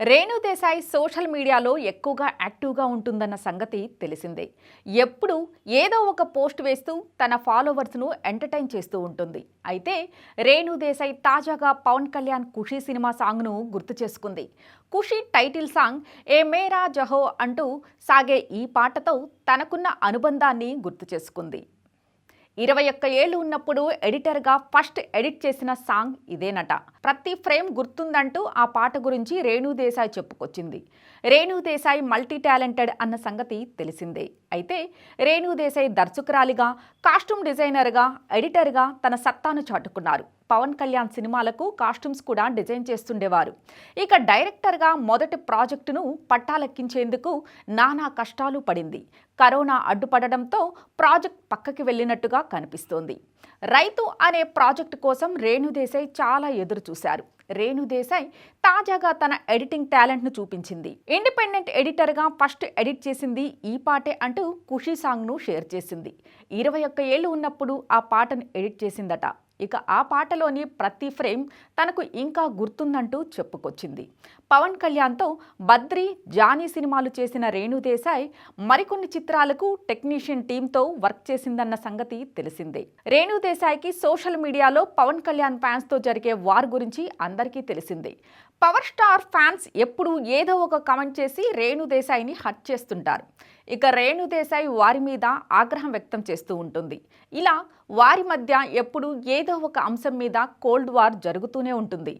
Renu Desai social మీడియాలో ఎక్కువగా యాక్టివ్గా ఉంటుందన్న సంగతి తెలిసిందే. ఎప్పుడు ఏదో ఒక పోస్ట్ వేస్తూ తన ఫాలోవర్స్ను ఎంటర్టైన్ చేస్తూ ఉంటుంది. అయితే రేణు దేశాయ్ తాజాగా పవన్ కళ్యాణ్ ఖుషీ సినిమా సాంగ్ను గుర్తు చేసుకుంది. ఖుషీ టైటిల్ సాంగ్ ఏ మేరా జహో అంటూ సాగే ఈ పాటతో తనకున్న అనుబంధాన్ని గుర్తు చేసుకుంది. ఇరవై ఒక్క ఏళ్ళు ఉన్నప్పుడు ఎడిటర్గా ఫస్ట్ ఎడిట్ చేసిన సాంగ్ ఇదేనట. ప్రతి ఫ్రేమ్ గుర్తుందంటూ ఆ పాట గురించి రేణు దేశాయ్ చెప్పుకొచ్చింది. రేణు దేశాయ్ మల్టీ టాలెంటెడ్ అన్న సంగతి తెలిసిందే. అయితే రేణు దేశాయ్ దర్శకురాలిగా కాస్ట్యూమ్ డిజైనర్గా ఎడిటర్గా తన సత్తాను చాటుకున్నారు. పవన్ కళ్యాణ్ సినిమాలకు కాస్ట్యూమ్స్ కూడా డిజైన్ చేస్తుండేవారు. ఇక డైరెక్టర్గా మొదటి ప్రాజెక్టును పట్టాలెక్కించేందుకు నానా కష్టాలు పడింది. కరోనా అడ్డుపడడంతో ప్రాజెక్ట్ పక్కకి వెళ్ళినట్టుగా కనిపిస్తోంది. రైతు అనే ప్రాజెక్టు కోసం రేణుదేశాయ్ చాలా ఎదురు చూశారు రేణుదేశాయ్ తాజాగా తన ఎడిటింగ్ టాలెంట్ను చూపించింది. ఇండిపెండెంట్ ఎడిటర్గా ఫస్ట్ ఎడిట్ చేసింది ఈ పాటే అంటూ ఖుషీ సాంగ్ను షేర్ చేసింది. ఇరవై ఒక్క ఏళ్ళు ఉన్నప్పుడు ఆ పాటను ఎడిట్ చేసిందట. ఇక ఆ పాటలోని ప్రతి ఫ్రేమ్ తనకు ఇంకా గుర్తుందంటూ చెప్పుకొచ్చింది. పవన్ కళ్యాణ్తో బద్రి జానీ సినిమాలు చేసిన రేణుదేశాయ్ మరికొన్ని చిత్రాలకు టెక్నీషియన్ టీంతో వర్క్ చేసిందన్న సంగతి తెలిసిందే. రేణుదేశాయ్కి సోషల్ మీడియాలో పవన్ కళ్యాణ్ ఫ్యాన్స్తో జరిగే వార్ గురించి అందరికీ తెలిసిందే. పవర్ స్టార్ ఫ్యాన్స్ ఎప్పుడూ ఏదో ఒక కమెంట్ చేసి రేణుదేశాయ్ని హట్ చేస్తుంటారు. ఇక రేణుదేశాయి వారి మీద ఆగ్రహం వ్యక్తం చేస్తూ ఉంటుంది. ఇలా వారి మధ్య ఎప్పుడు ఏదో ఒక అంశం మీద కోల్డ్ వార్ జరుగుతూనే ఉంటుంది.